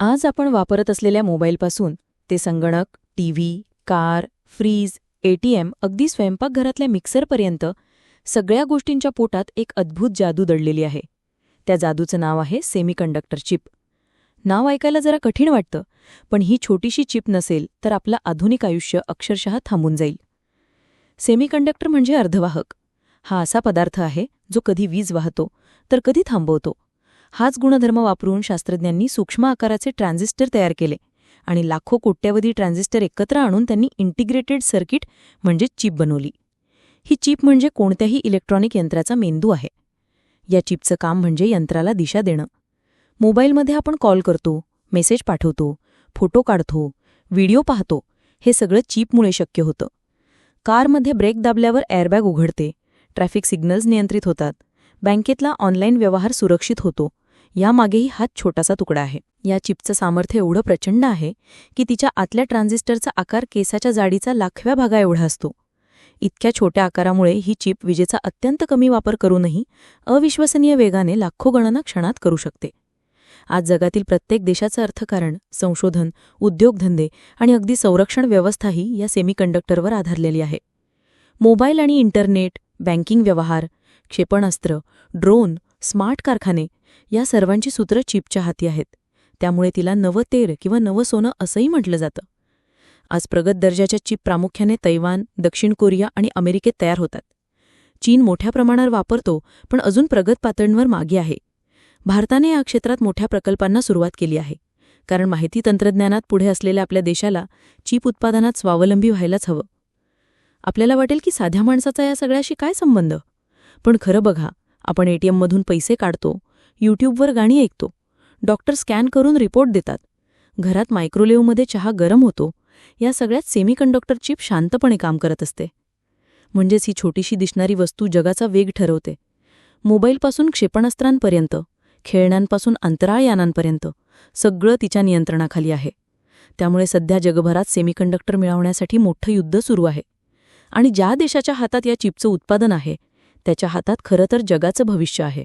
आज आपण वापरत असलेल्या मोबाईलपासून ते संगणक टीव्ही कार फ्रीज एटीएम अगदी स्वयंपाकघरातल्या मिक्सरपर्यंत सगळ्या गोष्टींच्या पोटात एक अद्भुत जादू दडलेली आहे. त्या जादूचं नाव आहे सेमीकंडक्टर चिप. नाव ऐकायला जरा कठीण वाटतं पण ही छोटीशी चिप नसेल तर आपलं आधुनिक आयुष्य अक्षरशः थांबून जाईल. सेमीकंडक्टर म्हणजे अर्धवाहक. हा असा पदार्थ आहे जो कधी वीज वाहतो तर कधी थांबवतो. हाच गुणधर्म वापरून शास्त्रज्ञांनी सूक्ष्म आकाराचे ट्रान्झिस्टर तयार केले आणि लाखो कोट्यावधी ट्रान्झिस्टर एकत्र आणून त्यांनी इंटिग्रेटेड सर्किट म्हणजे चिप बनवली. ही चिप म्हणजे कोणत्याही इलेक्ट्रॉनिक यंत्राचा मेंदू आहे. या चिपचं काम म्हणजे यंत्राला दिशा देणं. मोबाईलमध्ये आपण कॉल करतो मेसेज पाठवतो फोटो काढतो व्हिडिओ पाहतो हे सगळं चिपमुळे शक्य होतं. कारमध्ये ब्रेक दाबल्यावर एअरबॅग उघडते ट्रॅफिक सिग्नल्स नियंत्रित होतात बँकेतला ऑनलाईन व्यवहार सुरक्षित होतो. यामागेही हाच छोटासा तुकडा आहे. या चिपचं सामर्थ्य एवढं प्रचंड आहे की तिच्या आतल्या ट्रान्झिस्टरचा आकार केसाच्या जाडीचा लाखव्या भागा एवढा असतो. इतक्या छोट्या आकारामुळे ही चिप विजेचा अत्यंत कमी वापर करूनही अविश्वसनीय वेगाने लाखो गणना क्षणात करू शकते. आज जगातील प्रत्येक देशाचं अर्थकारण संशोधन उद्योगधंदे आणि अगदी संरक्षण व्यवस्थाही या सेमीकंडक्टरवर आधारलेली आहे. मोबाईल आणि इंटरनेट बँकिंग व्यवहार क्षेपणास्त्र ड्रोन स्मार्ट कारखाने या सर्वांची सूत्र चिपच्या हाती आहेत. त्यामुळे तिला नवं तेर किंवा नवं सोनं असंही म्हटलं जातं. आज प्रगत दर्जाच्या चिप प्रामुख्याने तैवान दक्षिण कोरिया आणि अमेरिकेत तयार होतात. चीन मोठ्या प्रमाणावर वापरतो पण अजून प्रगत पातळींवर मागे आहे. भारताने या क्षेत्रात मोठ्या प्रकल्पांना सुरुवात केली आहे. कारण माहिती तंत्रज्ञानात पुढे असलेल्या आपल्या देशाला चीप उत्पादनात स्वावलंबी व्हायलाच हवं. आपल्याला वाटेल की साध्या माणसाचा या सगळ्याशी काय संबंध? पण खरं बघा आपण एटीएममधून पैसे काढतो यूट्यूबवर गाणी ऐकतो डॉक्टर स्कॅन करून रिपोर्ट देतात घरात मायक्रोवेव्हमध्ये चहा गरम होतो या सगळ्यात सेमीकंडक्टर चिप शांतपणे काम करत असते. म्हणजेच ही छोटीशी दिसणारी वस्तू जगाचा वेग ठरवते. मोबाईलपासून क्षेपणास्त्रांपर्यंत खेळण्यांपासून अंतराळयानांपर्यंत सगळं तिच्या नियंत्रणाखाली आहे. त्यामुळे सध्या जगभरात सेमीकंडक्टर मिळवण्यासाठी मोठं युद्ध सुरू आहे. आणि ज्या देशाच्या हातात या चिपचं उत्पादन आहे त्याच्या हातात खरं तर जगाचं भविष्य आहे.